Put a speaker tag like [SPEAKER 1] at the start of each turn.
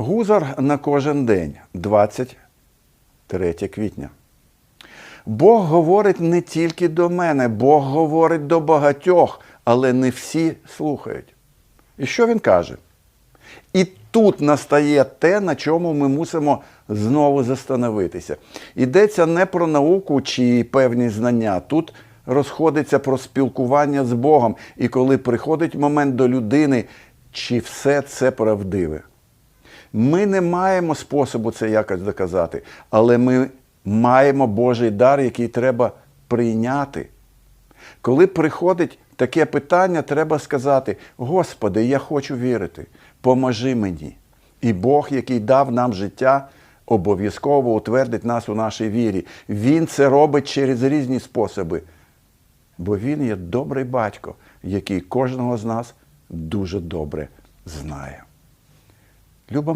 [SPEAKER 1] Гузар на кожен день, 23 квітня. Бог говорить не тільки до мене, Бог говорить до багатьох, але не всі слухають. І що він каже? І тут настає те, на чому ми мусимо знову застановитися. Йдеться не про науку чи певні знання. Тут розходиться про спілкування з Богом. І коли приходить момент до людини, чи все це правдиве. Ми не маємо способу це якось доказати, але ми маємо Божий дар, який треба прийняти. Коли приходить таке питання, треба сказати: Господи, я хочу вірити, поможи мені. І Бог, який дав нам життя, обов'язково утвердить нас у нашій вірі. Він це робить через різні способи. Бо Він є добрий батько, який кожного з нас дуже добре знає. Люба